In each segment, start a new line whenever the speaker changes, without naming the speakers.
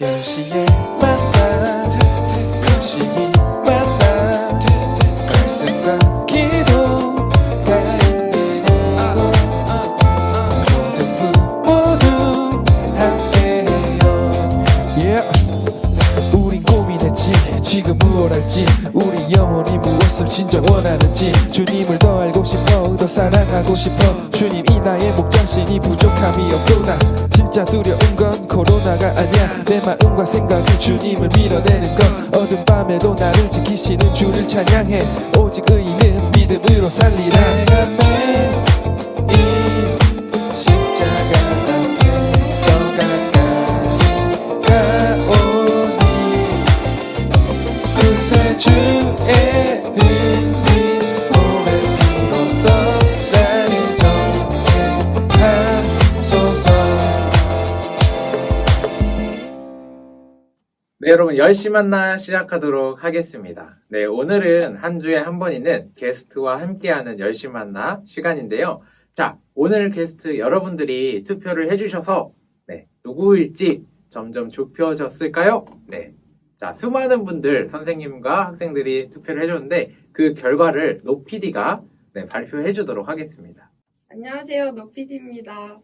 10시에 만 영혼이 무엇을 진짜 원하는지 주님을 더 알고 싶어 더 사랑하고 싶어. 주님 이 나의 목장신이 부족함이 없구나. 진짜 두려운 건 코로나가 아니야. 내 마음과 생각이 주님을 밀어내는 건 어둠 밤에도 나를 지키시는 주를 찬양해. 오직 의인은 믿음으로 살리라
여러분, 10시 만나 시작하도록 하겠습니다. 네, 오늘은 한 주에 한 번 있는 게스트와 함께하는 10시 만나 시간인데요. 자, 오늘 게스트 여러분들이 투표를 해주셔서, 네, 누구일지 점점 좁혀졌을까요? 네. 자, 수많은 분들, 선생님과 학생들이 투표를 해줬는데, 그 결과를 노피디가 네, 발표해 주도록 하겠습니다.
안녕하세요, 노피디입니다.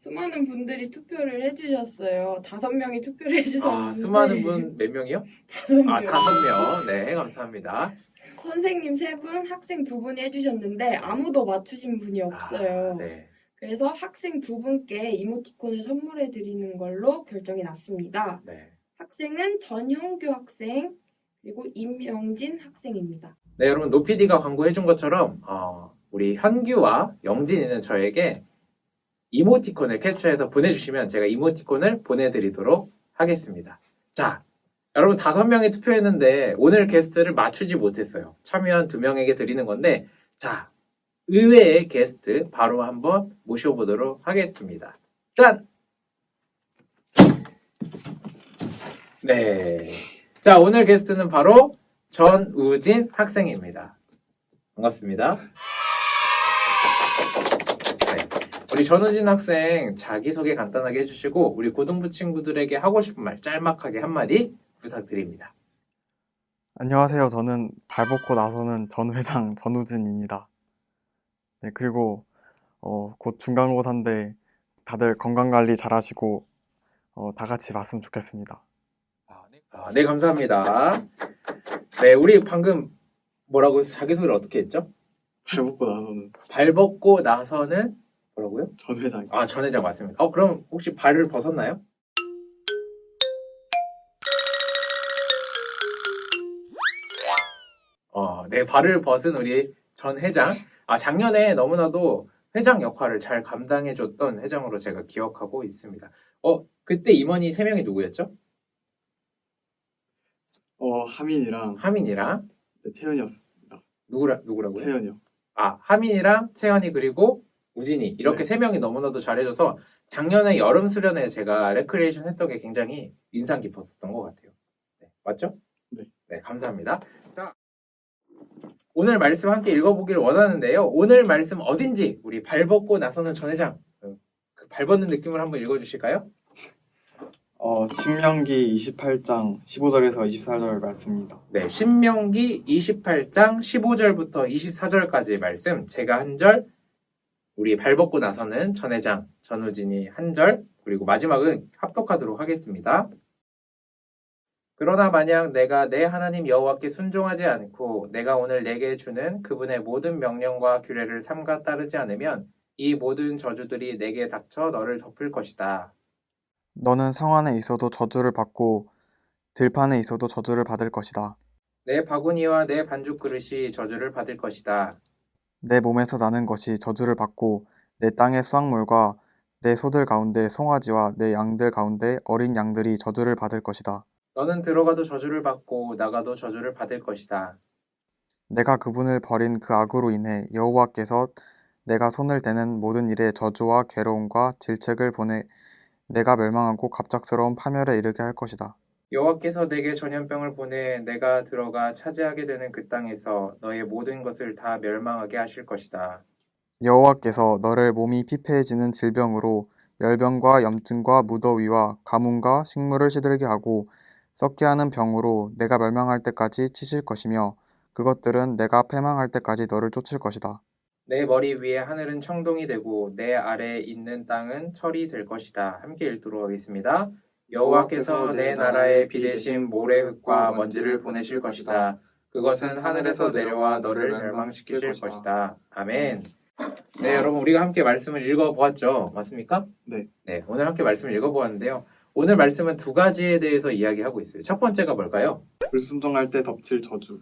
수많은 분들이 투표를 해주셨어요. 다섯 명이 투표를 해주셨는데
아, 수많은 분 몇 명이요?
다섯 명.
아, 다섯 명. 네, 감사합니다.
선생님 세 분, 학생 두 분이 해주셨는데 아무도 맞추신 분이 없어요.
아, 네.
그래서 학생 두 분께 이모티콘을 선물해 드리는 걸로 결정이 났습니다.
네.
학생은 전형규 학생 그리고 임영진 학생입니다.
네, 여러분 노피디가 광고해준 것처럼 어, 우리 현규와 영진이는 저에게 이모티콘을 캡처해서 보내주시면 제가 이모티콘을 보내드리도록 하겠습니다. 자, 여러분 다섯 명이 투표했는데 오늘 게스트를 맞추지 못했어요. 참여한 두 명에게 드리는 건데, 자, 의외의 게스트 바로 한번 모셔보도록 하겠습니다. 짠! 네. 자, 오늘 게스트는 바로 전우진 학생입니다. 반갑습니다. 네. 우리 전우진 학생 자기소개 간단하게 해주시고 우리 고등부 친구들에게 하고 싶은 말 짤막하게 한마디 부탁드립니다.
안녕하세요. 저는 발벗고 나서는 전 회장 전우진입니다. 네, 그리고 어, 곧 중간고사인데 다들 건강 관리 잘 하시고 어, 다 같이 봤으면 좋겠습니다.
아, 네, 감사합니다. 네, 우리 방금 뭐라고 자기소개를 어떻게 했죠?
발벗고 나서는
발 벗고 나서는 뭐라고요?
전 회장.
아, 전 회장 맞습니다. 어, 그럼 혹시 발을 벗었나요? 어, 네, 발을 벗은 우리 전 회장. 아, 작년에 너무나도 회장 역할을 잘 감당해줬던 회장으로 제가 기억하고 있습니다. 어, 그때 임원이 세 명이 누구였죠?
어, 하민이랑
하민이랑
태연이었습니다.
누구라, 누구라고요?
태연이요.
아, 하민이랑 채연이 그리고 우진이 이렇게
네.
세 명이 너무나도 잘해줘서 작년에 여름 수련회 제가 레크리에이션 했던 게 굉장히 인상 깊었던 것 같아요. 네, 맞죠?
네.
네, 감사합니다. 자, 오늘 말씀 함께 읽어보길 원하는데요. 오늘 말씀 어딘지 우리 발 벗고 나서는 전 회장 그 발 벗는 느낌을 한번 읽어주실까요?
어, 신명기 28장 15절에서 24절 말씀입니다.
네, 신명기 28장 15절부터 24절까지의 말씀 제가 한 절, 우리 발 벗고 나서는 전 회장 전우진이 한 절, 그리고 마지막은 합독하도록 하겠습니다. 그러나 만약 내가 내 하나님 여호와께 순종하지 않고 내가 오늘 내게 주는 그분의 모든 명령과 규례를 삼가 따르지 않으면 이 모든 저주들이 내게 닥쳐 너를 덮을 것이다.
너는 상환에 있어도 저주를 받고 들판에 있어도 저주를 받을 것이다.
내 바구니와 내 반죽 그릇이 저주를 받을 것이다.
내 몸에서 나는 것이 저주를 받고 내 땅의 수확물과 내 소들 가운데 송아지와 내 양들 가운데 어린 양들이 저주를 받을 것이다.
너는 들어가도 저주를 받고 나가도 저주를 받을 것이다.
내가 그분을 버린 그 악으로 인해 여호와께서 내가 손을 대는 모든 일에 저주와 괴로움과 질책을 보내 내가 멸망하고 갑작스러운 파멸에 이르게 할 것이다.
여호와께서 내게 전염병을 보내 내가 들어가 차지하게 되는 그 땅에서 너의 모든 것을 다 멸망하게 하실 것이다.
여호와께서 너를 몸이 피폐해지는 질병으로 열병과 염증과 무더위와 가뭄과 식물을 시들게 하고 썩게 하는 병으로 내가 멸망할 때까지 치실 것이며 그것들은 내가 패망할 때까지 너를 쫓을 것이다.
내 머리 위에 하늘은 청동이 되고 내 아래에 있는 땅은 철이 될 것이다. 함께 읽도록 하겠습니다. 여호와께서 내 나라에 비 대신 모래 흙과 먼지를 보내실 것이다. 그것은 하늘에서 내려와 너를 멸망시키실 것이다. 아멘. 네, 여러분 우리가 함께 말씀을 읽어보았죠. 맞습니까?
네.
네, 오늘 함께 말씀을 읽어보았는데요. 오늘 말씀은 두 가지에 대해서 이야기하고 있어요. 첫 번째가 뭘까요?
불순종할 때 덮칠 저주,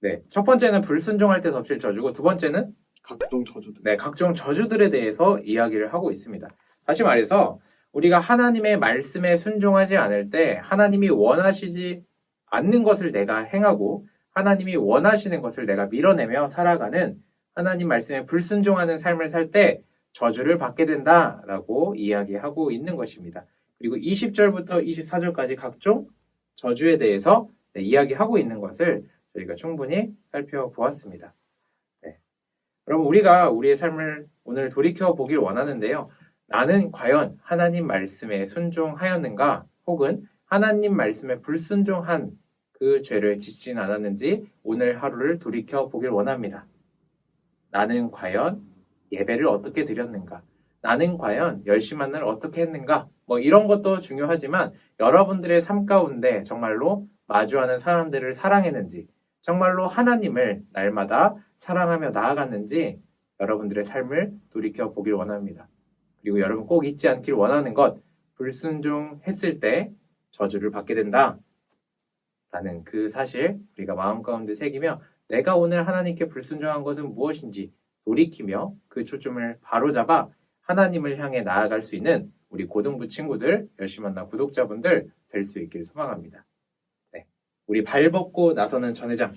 네, 첫 번째는 불순종할 때 덮칠 저주고 두 번째는
각종 저주들.
네, 각종 저주들에 대해서 이야기를 하고 있습니다. 다시 말해서 우리가 하나님의 말씀에 순종하지 않을 때 하나님이 원하시지 않는 것을 내가 행하고 하나님이 원하시는 것을 내가 밀어내며 살아가는 하나님 말씀에 불순종하는 삶을 살 때 저주를 받게 된다라고 이야기하고 있는 것입니다. 그리고 20절부터 24절까지 각종 저주에 대해서 네, 이야기하고 있는 것을 저희가 충분히 살펴보았습니다. 여러분 우리가 우리의 삶을 오늘 돌이켜 보길 원하는데요. 나는 과연 하나님 말씀에 순종하였는가 혹은 하나님 말씀에 불순종한 그 죄를 짓진 않았는지 오늘 하루를 돌이켜 보길 원합니다. 나는 과연 예배를 어떻게 드렸는가? 나는 과연 열심히 만날 어떻게 했는가? 뭐 이런 것도 중요하지만 여러분들의 삶 가운데 정말로 마주하는 사람들을 사랑했는지 정말로 하나님을 날마다 사랑하며 나아갔는지 여러분들의 삶을 돌이켜 보길 원합니다. 그리고 여러분 꼭 잊지 않길 원하는 것, 불순종했을 때 저주를 받게 된다. 라는 그 사실 우리가 마음 가운데 새기며 내가 오늘 하나님께 불순종한 것은 무엇인지 돌이키며 그 초점을 바로잡아 하나님을 향해 나아갈 수 있는 우리 고등부 친구들, 열심히 만나 구독자분들 될 수 있기를 소망합니다. 네. 우리 발 벗고 나서는 전회장.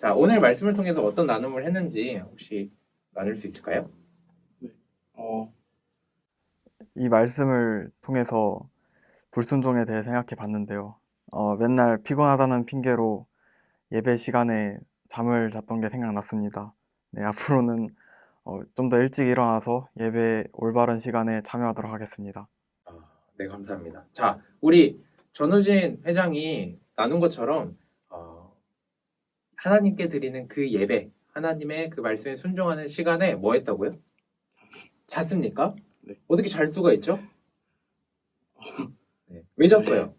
자, 오늘 말씀을 통해서 어떤 나눔을 했는지 혹시 나눌 수 있을까요?
어, 이 말씀을 통해서 불순종에 대해 생각해 봤는데요. 어, 맨날 피곤하다는 핑계로 예배 시간에 잠을 잤던 게 생각났습니다. 네, 앞으로는 어, 좀 더 일찍 일어나서 예배 올바른 시간에 참여하도록 하겠습니다.
아, 네, 감사합니다. 자, 우리 전우진 회장이 나눈 것처럼 어, 하나님께 드리는 그 예배, 하나님의 그 말씀에 순종하는 시간에 뭐 했다고요? 잤습니까?
네.
어떻게 잘 수가 있죠? 네. 왜 잤어요?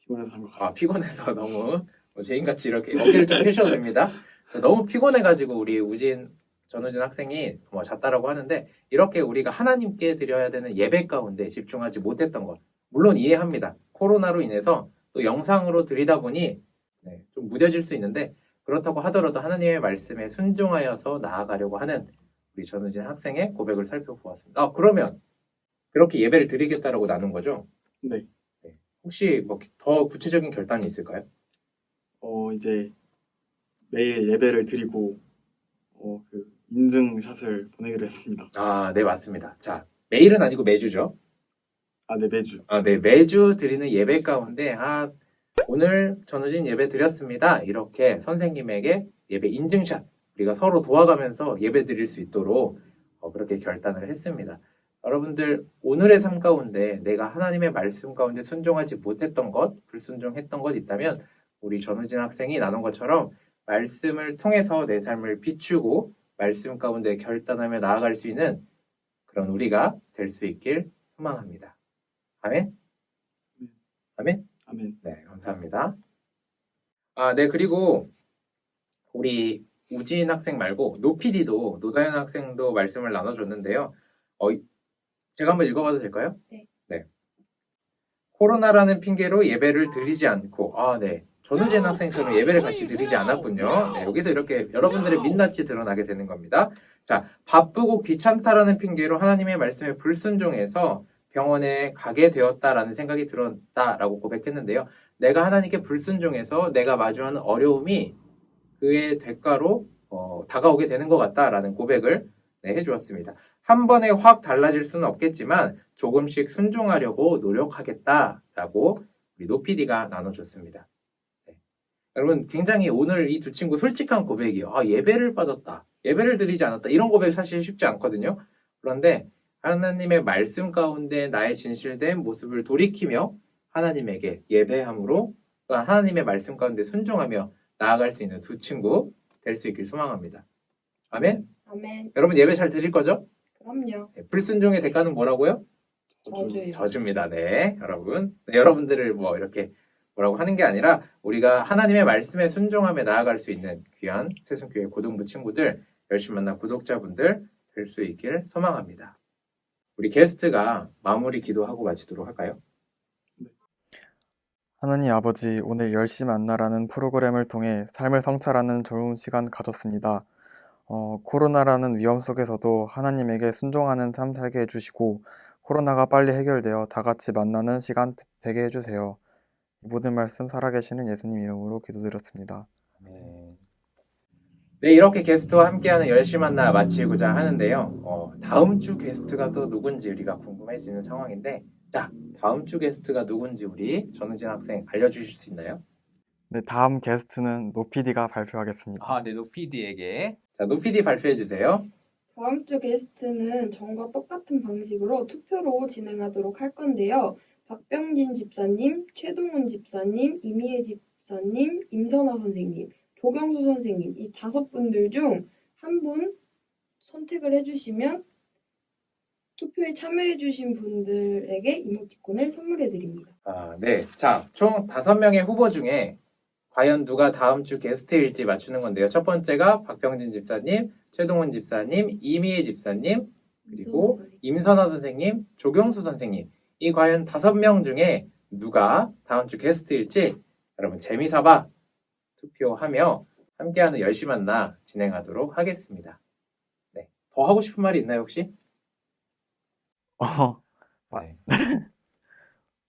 피곤해서 한것
아, 피곤해서 너무 뭐 죄인같이 이렇게 어깨를 좀 펴셔도 됩니다. 자, 너무 피곤해가지고 우리 우진 전우진 학생이 뭐 잤다라고 하는데 이렇게 우리가 하나님께 드려야 되는 예배 가운데 집중하지 못했던 것 물론 이해합니다. 코로나로 인해서 또 영상으로 드리다 보니 네, 좀 무뎌질 수 있는데 그렇다고 하더라도 하나님의 말씀에 순종하여서 나아가려고 하는 우리 전우진 학생의 고백을 살펴보았습니다. 아, 그러면 그렇게 예배를 드리겠다라고 나눈 거죠?
네.
혹시 뭐 더 구체적인 결단이 있을까요?
어, 이제 매일 예배를 드리고 어, 그 인증샷을 보내기로 했습니다.
아, 네, 맞습니다. 자, 매일은 아니고 매주죠.
아, 네, 매주.
아, 네, 매주 드리는 예배 가운데, 아, 오늘 전우진 예배 드렸습니다. 이렇게 선생님에게 예배 인증샷, 우리가 서로 도와가면서 예배 드릴 수 있도록 어, 그렇게 결단을 했습니다. 여러분들, 오늘의 삶 가운데 내가 하나님의 말씀 가운데 순종하지 못했던 것, 불순종했던 것 있다면, 우리 전우진 학생이 나눈 것처럼 말씀을 통해서 내 삶을 비추고 말씀 가운데 결단하며 나아갈 수 있는 그런 우리가 될 수 있길 소망합니다. 아멘? 아멘?
아멘.
네, 감사합니다. 아, 네, 그리고 우리 우진 학생 말고 노피디도 노다현 학생도 말씀을 나눠줬는데요. 어, 이- 제가 한번 읽어봐도 될까요?
네.
네. 코로나라는 핑계로 예배를 드리지 않고, 아, 네. 전우진 학생처럼 예배를 같이 드리지 않았군요. 네, 여기서 이렇게 여러분들의 민낯이 드러나게 되는 겁니다. 자, 바쁘고 귀찮다라는 핑계로 하나님의 말씀에 불순종해서 병원에 가게 되었다라는 생각이 들었다라고 고백했는데요. 내가 하나님께 불순종해서 내가 마주하는 어려움이 그의 대가로 어, 다가오게 되는 것 같다라는 고백을 네, 해주었습니다. 한 번에 확 달라질 수는 없겠지만 조금씩 순종하려고 노력하겠다라고 우리 노피디가 나눠줬습니다. 네. 여러분 굉장히 오늘 이 두 친구 솔직한 고백이요. 아, 예배를 빠졌다. 예배를 드리지 않았다. 이런 고백 사실 쉽지 않거든요. 그런데 하나님의 말씀 가운데 나의 진실된 모습을 돌이키며 하나님에게 예배함으로 또한 하나님의 말씀 가운데 순종하며 나아갈 수 있는 두 친구 될 수 있길 소망합니다. 아멘.
아멘.
여러분 예배 잘 드릴 거죠?
그럼요.
네, 불순종의 대가는 뭐라고요?
저주요.
저주입니다. 네, 여러분. 네, 여러분들을 뭐 이렇게 뭐라고 하는 게 아니라 우리가 하나님의 말씀에 순종하며 나아갈 수 있는 귀한 세승교회 고등부 친구들, 열심히 만난 구독자분들 될 수 있기를 소망합니다. 우리 게스트가 마무리 기도하고 마치도록 할까요?
하나님 아버지, 오늘 열심히 만나라는 프로그램을 통해 삶을 성찰하는 좋은 시간 가졌습니다. 어, 코로나라는 위험 속에서도 하나님에게 순종하는 삶 살게 해주시고, 코로나가 빨리 해결되어 다 같이 만나는 시간 되게 해주세요. 이 모든 말씀 살아계시는 예수님 이름으로 기도드렸습니다.
네, 이렇게 게스트와 함께하는 열심히 만나 마치고자 하는데요. 어, 다음 주 게스트가 또 누군지 우리가 궁금해지는 상황인데, 자, 다음 주 게스트가 누군지 우리 전우진 학생 알려주실 수 있나요?
네, 다음 게스트는 노피디가 발표하겠습니다.
아, 네, 노피디에게. 자, 노피디 발표해 주세요.
다음 주 게스트는 전과 똑같은 방식으로 투표로 진행하도록 할 건데요. 박병진 집사님, 최동훈 집사님, 이미혜 집사님, 임선화 선생님, 조경수 선생님 이 다섯 분들 중 한 분 선택을 해주시면 투표에 참여해주신 분들에게 이모티콘을 선물해드립니다.
아, 네. 자, 총 다섯 명의 후보 중에 과연 누가 다음 주 게스트일지 맞추는 건데요. 첫 번째가 박병진 집사님, 최동훈 집사님, 이미혜 집사님, 그리고 임선화 선생님, 조경수 선생님. 이 과연 다섯 명 중에 누가 다음 주 게스트일지 여러분 재미삼아 투표하며 함께하는 열심히 만나 진행하도록 하겠습니다. 네. 더 하고 싶은 말이 있나요, 혹시?
어, 아.
네.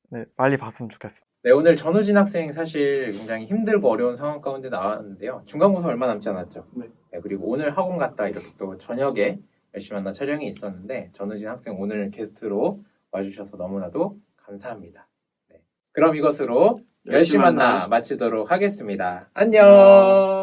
네, 빨리 봤으면 좋겠어.
네, 오늘 전우진 학생 사실 굉장히 힘들고 어려운 상황 가운데 나왔는데요. 중간고사 얼마 남지 않았죠?
네.
그리고 오늘 학원 갔다 이렇게 또 저녁에 열심히 만나 촬영이 있었는데 전우진 학생 오늘 게스트로 와주셔서 너무나도 감사합니다. 네. 그럼 이것으로 열심히 만나 마치도록 하겠습니다. 안녕!